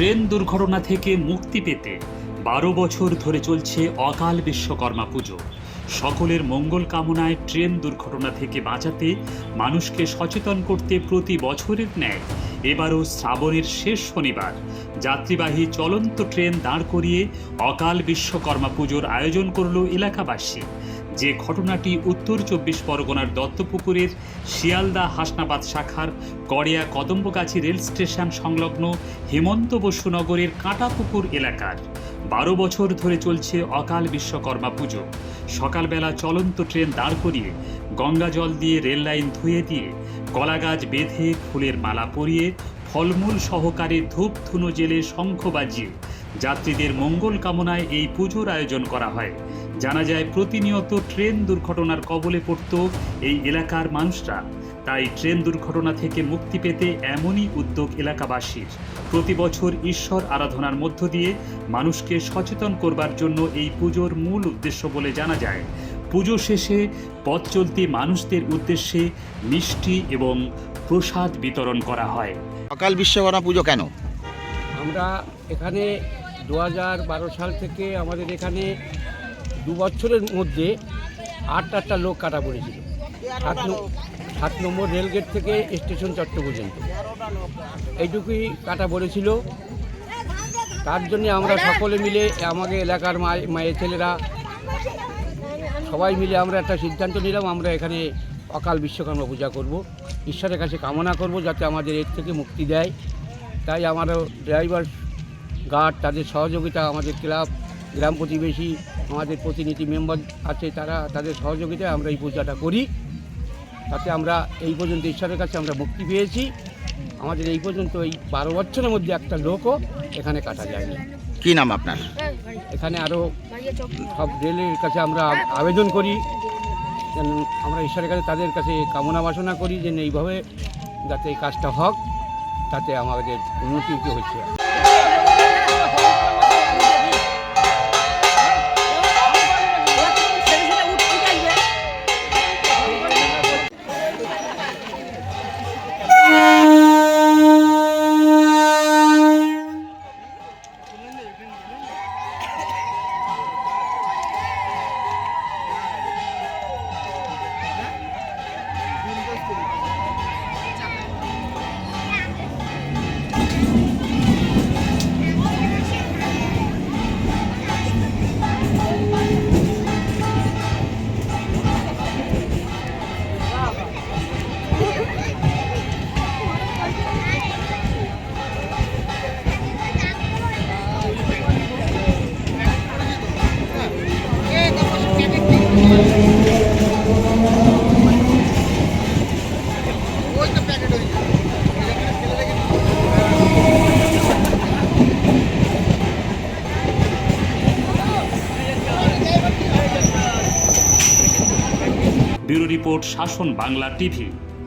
Train দুর্ঘটনা থেকে মুক্তি পেতে বারো বছর ধরে চলছে অকাল বিশ্বকর্মা পুজো। সকলের মঙ্গল কামনায় ট্রেন দুর্ঘটনা থেকে বাঁচাতে মানুষকে সচেতন করতে প্রতি বছরের ন্যায় এবারও শ্রাবণের শেষ শনিবার যাত্রীবাহী চলন্ত ট্রেন দাঁড় করিয়ে অকাল বিশ্বকর্মা পুজোর আয়োজন করল এলাকাবাসী। যে ঘটনাটি উত্তর চব্বিশ পরগনার দত্তপুকুরের শিয়ালদা হাসনাবাদ শাখার গড়িয়া কদম্বগাছি রেল স্টেশন সংলগ্ন হেমন্ত বসু নগরের কাঁটাপুকুর এলাকার। বারো বছর ধরে চলছে অকাল বিশ্বকর্মা পুজো। সকালবেলা চলন্ত ট্রেন দাঁড় করিয়ে গঙ্গা জল দিয়ে রেল লাইন ধুয়ে দিয়ে কলাগাছ বেঁধে ফুলের মালা পরিয়ে ফলমূল সহকারে ধূপ ধুনো জেলে শঙ্খ বাজিয়ে যাত্রীদের মঙ্গল কামনায় এই পুজোর আয়োজন করা হয়। জানা যায় প্রতিনিয়ত ট্রেন দুর্ঘটনার কবলে পড়ত এই এলাকার মানুষরা। তাই ট্রেন দুর্ঘটনা থেকে মুক্তি পেতে এমনই উদ্যোগ এলাকাবাসীর। প্রতি বছর ঈশ্বর আরাধনার মধ্য দিয়ে মানুষকে সচেতন করবার জন্য এই পুজোর মূল উদ্দেশ্য বলে জানা যায়। পুজো শেষে পথ চলতি মানুষদের উদ্দেশ্যে মিষ্টি এবং প্রসাদ বিতরণ করা হয়। অকাল বিশ্বকর্মা পুজো কেন? আমরা এখানে দু বারো সাল থেকে আমাদের এখানে দু বছরের মধ্যে আট আটটা লোক কাটা পড়েছিল। সাত সাত নম্বর রেলগেট থেকে স্টেশন চট্ট পর্যন্ত। এইটুকুই কাটা পড়েছিল। তার জন্য আমরা সকলে মিলে, আমাদের এলাকার মায় মায়ের ছেলেরা, সবাই মিলে আমরা একটা সিদ্ধান্ত নিলাম, আমরা এখানে অকাল বিশ্বকর্মা পূজা করব। ঈশ্বরের কাছে কামনা করব যাতে আমাদের এর থেকে মুক্তি দেয়। তাই আমারও ড্রাইভার গার্ড তাদের সহযোগিতা আমাদের ক্লাব গ্রাম প্রতিবেশী আমাদের প্রতিনিধি মেম্বার আছে তারা তাদের সহযোগিতায় আমরা এই পূজাটা করি। তাতে আমরা এই পর্যন্ত ঈশ্বরের কাছে আমরা মুক্তি পেয়েছি। আমাদের এই পর্যন্ত এই বারো বছরের মধ্যে একটা লোকও এখানে কাটা যায়নি। কি নাম আপনার? এখানে আরও সব রেলের কাছে আমরা আবেদন করি। যেন আমরা ঈশ্বরের কাছে তাদের কাছে কামনা বাসনা করি যে এইভাবে যাতে এই কাজটা হোক তাতে আমাদের উন্নতি হচ্ছে। ব্যুরো রিপোর্ট শাসন বাংলা টিভি।